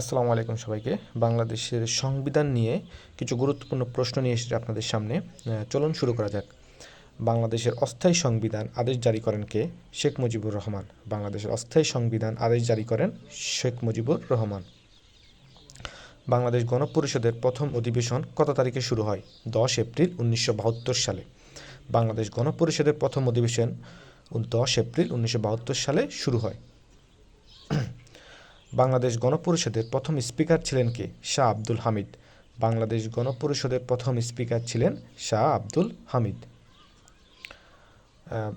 আসসালামু আলাইকুম সবাইকে। বাংলাদেশের সংবিধান নিয়ে কিছু গুরুত্বপূর্ণ প্রশ্ন নিয়ে এসেছে আপনাদের সামনে। চলুন শুরু করা যাক। বাংলাদেশের অস্থায়ী সংবিধান আদেশ জারি করেন কে? শেখ মুজিবুর রহমান। বাংলাদেশের অস্থায়ী সংবিধান আদেশ জারি করেন শেখ মুজিবুর রহমান। বাংলাদেশ গণপরিষদের প্রথম অধিবেশন কত তারিখে শুরু হয়? দশ এপ্রিল উনিশশো বাহাত্তর সালে। বাংলাদেশ গণপরিষদের প্রথম অধিবেশন দশ এপ্রিল উনিশশো বাহাত্তর সালে শুরু হয়। বাংলাদেশ গণপরিষদের প্রথম স্পিকার ছিলেন কে? শাহ আব্দুল হামিদ। বাংলাদেশ গণপরিষদের প্রথম স্পিকার ছিলেন শাহ আব্দুল হামিদ।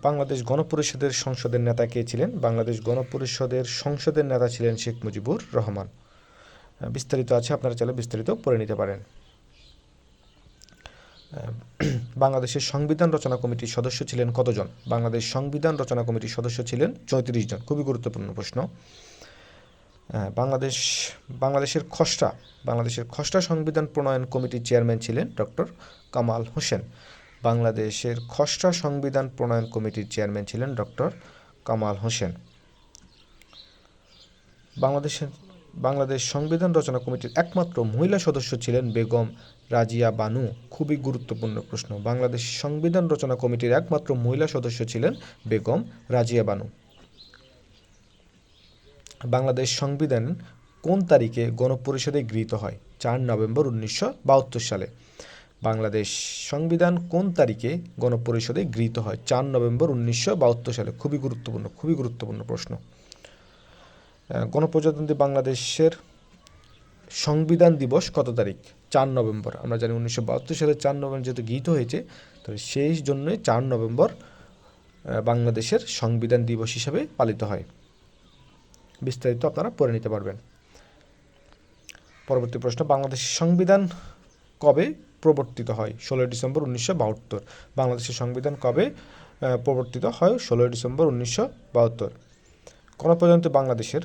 বাংলাদেশ গণপরিষদের সংসদের নেতা কে ছিলেন? বাংলাদেশ গণপরিষদের সংসদের নেতা ছিলেন শেখ মুজিবুর রহমান। বিস্তারিত আছে, আপনারা চাইলে বিস্তারিত পড়ে নিতে পারেন। বাংলাদেশের সংবিধান রচনা কমিটির সদস্য ছিলেন কতজন? বাংলাদেশ সংবিধান রচনা কমিটির সদস্য ছিলেন চৌত্রিশ জন। খুবই গুরুত্বপূর্ণ প্রশ্ন। বাংলাদেশ, বাংলাদেশের খসড়া বাংলাদেশের খসড়া সংবিধান প্রণয়ন কমিটির চেয়ারম্যান ছিলেন ডক্টর কামাল হোসেন। বাংলাদেশের খসড়া সংবিধান প্রণয়ন কমিটির চেয়ারম্যান ছিলেন ডক্টর কামাল হোসেন। বাংলাদেশের, বাংলাদেশ সংবিধান রচনা কমিটির একমাত্র মহিলা সদস্য ছিলেন বেগম রাজিয়া বানু। খুবই গুরুত্বপূর্ণ প্রশ্ন। বাংলাদেশ সংবিধান রচনা কমিটির একমাত্র মহিলা সদস্য ছিলেন বেগম রাজিয়া বানু। বাংলাদেশ সংবিধান কোন তারিখে গণপরিষদে গৃহীত হয়? চার নভেম্বর উনিশশো বাহাত্তর সালে। বাংলাদেশ সংবিধান কোন তারিখে গণপরিষদে গৃহীত হয়? চার নভেম্বর উনিশশো বাহাত্তর সালে। খুবই গুরুত্বপূর্ণ খুবই গুরুত্বপূর্ণ প্রশ্ন। গণপ্রজাতন্ত্রী বাংলাদেশের সংবিধান দিবস কত তারিখ? চার নভেম্বর। আমরা জানি উনিশশো বাহাত্তর সালে চার নভেম্বর যেহেতু গৃহীত হয়েছে, তাহলে সেই জন্যই চার নভেম্বর বাংলাদেশের সংবিধান দিবস হিসাবে পালিত হয়। বিস্তারিত আপনারা পড়ে নিতে পারবেন। পরবর্তী প্রশ্ন বাংলাদেশের সংবিধান কবে প্রবর্তিত হয়? ষোলোই ডিসেম্বর উনিশশো বাহাত্তর। বাংলাদেশের সংবিধান কবে প্রবর্তিত হয়? ষোলোই ডিসেম্বর উনিশশো বাহাত্তর। গণপ্রজাতন্ত্রী বাংলাদেশের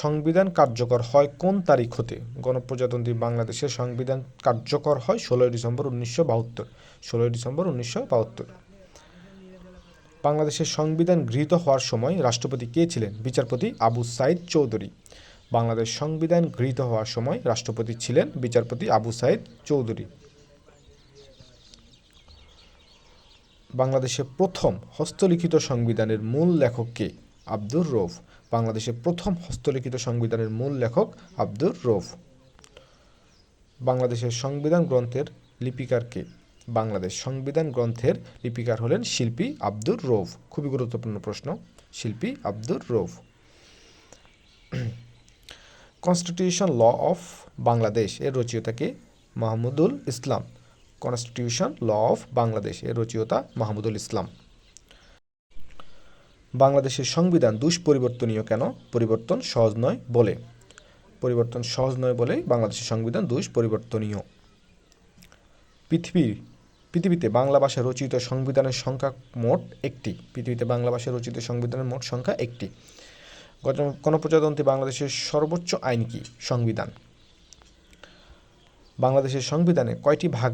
সংবিধান কার্যকর হয় কোন তারিখ হতে? গণপ্রজাতন্ত্রী বাংলাদেশের সংবিধান কার্যকর হয় ষোলোই ডিসেম্বর উনিশশো বাহাত্তর। ষোলোই ডিসেম্বর উনিশশো বাহাত্তর। বাংলাদেশের সংবিধান গৃহীত হওয়ার সময় রাষ্ট্রপতি কে ছিলেন? বিচারপতি আবু সাইদ চৌধুরী। বাংলাদেশ সংবিধান গৃহীত হওয়ার সময় রাষ্ট্রপতি ছিলেন বিচারপতি আবু সাইদ চৌধুরী। বাংলাদেশের প্রথম হস্তলিখিত সংবিধানের মূল লেখক কে? আব্দুর রৌফ। বাংলাদেশের প্রথম হস্তলিখিত সংবিধানের মূল লেখক আব্দুর রৌফ। বাংলাদেশের সংবিধান গ্রন্থের লিপিকার কে? বাংলাদেশ সংবিধান গ্রন্থের লিপিকার হলেন শিল্পী আব্দুর রৌফ। খুবই গুরুত্বপূর্ণ প্রশ্ন, শিল্পী Abdur Rouf. Constitution law of Bangladesh এর রচয়িতাকে Mahmudul Islam. Constitution law of Bangladesh এর রচয়িতা মাহমুদুল ইসলাম। বাংলাদেশের সংবিধান দুষ্পরিবর্তনীয় কেন? পরিবর্তন সহজ নয় বলে। পরিবর্তন সহজ নয় বলে বাংলাদেশের সংবিধান দুষ্পরিবর্তনীয়। পৃথিবীর পৃথিবীতে বাংলা ভাষায় রচিত সংবিধানের সংখ্যা মোট একটি। পৃথিবীতে বাংলা ভাষায় রচিত সংবিধানের মোট সংখ্যা একটি। গণপ্রজাতন্ত্রী বাংলাদেশের সর্বোচ্চ আইন কি? সংবিধান। বাংলাদেশের সংবিধানে কয়টি ভাগ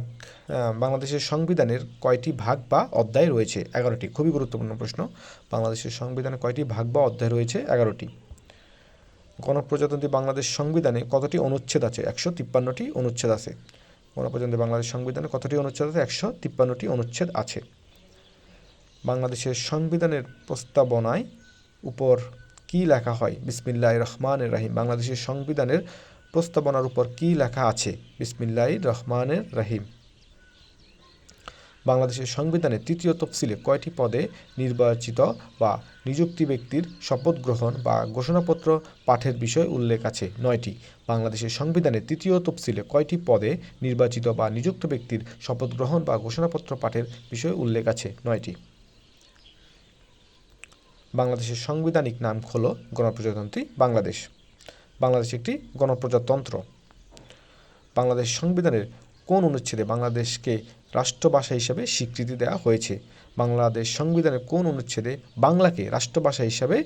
বাংলাদেশের সংবিধানের কয়টি ভাগ বা অধ্যায় রয়েছে? এগারোটি। খুবই গুরুত্বপূর্ণ প্রশ্ন। বাংলাদেশের সংবিধানে কয়টি ভাগ বা অধ্যায় রয়েছে? এগারোটি। গণপ্রজাতন্ত্রী বাংলাদেশ সংবিধানে কতটি অনুচ্ছেদ আছে? একশো তিপ্পান্নটি অনুচ্ছেদ আছে। গণপ্রজাতন্ত্রী বাংলাদেশ সংবিধানে কতটি অনুচ্ছেদ আছে? একশো তিপ্পান্নটি অনুচ্ছেদ আছে। বাংলাদেশের সংবিধানের প্রস্তাবনায় উপর কি লেখা হয়? বিসমিল্লাহ রহমানের রাহিম। বাংলাদেশের সংবিধানের প্রস্তাবনার উপর কি লেখা আছে? বিসমিল্লাহ রহমানের রাহিম। বাংলাদেশের সংবিধানের তৃতীয় তফসিলে কয়টি পদে নির্বাচিত বা নিযুক্তি ব্যক্তির শপথ গ্রহণ বা ঘোষণাপত্র পাঠের বিষয় উল্লেখ আছে? নয়টি। বাংলাদেশের সংবিধানের তৃতীয় তফসিলে কয়টি পদে নির্বাচিত বা নিযুক্ত ব্যক্তির শপথ গ্রহণ বা ঘোষণাপত্র পাঠের বিষয় উল্লেখ আছে? নয়টি। বাংলাদেশের সাংবিধানিক নাম হল গণপ্রজাতন্ত্রী বাংলাদেশ। বাংলাদেশ একটি গণপ্রজাতন্ত্র। বাংলাদেশ সংবিধানের কোন অনুচ্ছেদে বাংলাদেশকে রাষ্ট্রভাষা হিসাবে স্বীকৃতি দেওয়া হয়েছে? বাংলাদেশ সংবিধানের কোন অনুচ্ছেদে বাংলাকে রাষ্ট্রভাষা হিসাবে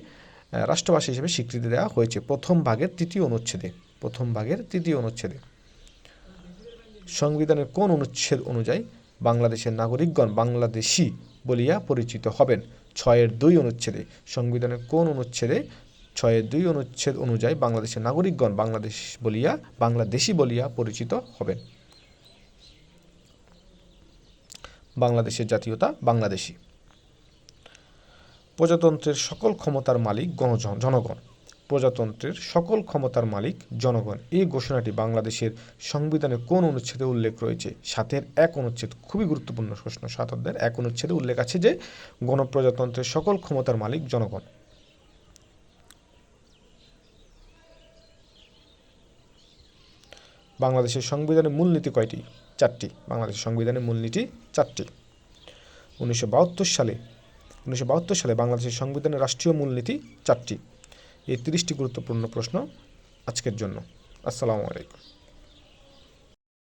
রাষ্ট্রভাষা হিসাবে স্বীকৃতি দেওয়া হয়েছে? প্রথম ভাগের তৃতীয় অনুচ্ছেদে। প্রথম ভাগের তৃতীয় অনুচ্ছেদে। সংবিধানের কোন অনুচ্ছেদ অনুযায়ী বাংলাদেশের নাগরিকগণ বাংলাদেশি বলিয়া পরিচিত হবেন? ছয়ের দুই অনুচ্ছেদে। সংবিধানের কোন অনুচ্ছেদে ছয়ের দুই অনুচ্ছেদ অনুযায়ী বাংলাদেশের নাগরিকগণ বাংলাদেশ বলিয়া, বাংলাদেশি বলিয়া পরিচিত হবেন? বাংলাদেশের জাতীয়তা, বাংলাদেশি। প্রজাতন্ত্রের সকল ক্ষমতার মালিক গণজন জনগণ। প্রজাতন্ত্রের সকল ক্ষমতার মালিক জনগণ। এই ঘোষণাটি বাংলাদেশের সংবিধানে কোন অনুচ্ছেদে উল্লেখ রয়েছে? সাতের এক অনুচ্ছেদ খুবই গুরুত্বপূর্ণ প্রশ্ন। সাত অধ্যায়ের এক অনুচ্ছেদে উল্লেখ আছে যে, গণপ্রজাতন্ত্রের সকল ক্ষমতার মালিক জনগণ। বাংলাদেশের সংবিধানের মূলনীতি কয়টি? চারটি বাংলাদেশের সংবিধানের মূলনীতি চারটি। উনিশশো বাহাত্তর সালে, উনিশশো বাহাত্তর সালে বাংলাদেশের সংবিধানের রাষ্ট্রীয় মূলনীতি চারটি। এই তিরিশটি গুরুত্বপূর্ণ প্রশ্ন আজকের জন্য। আসসালামু আলাইকুম।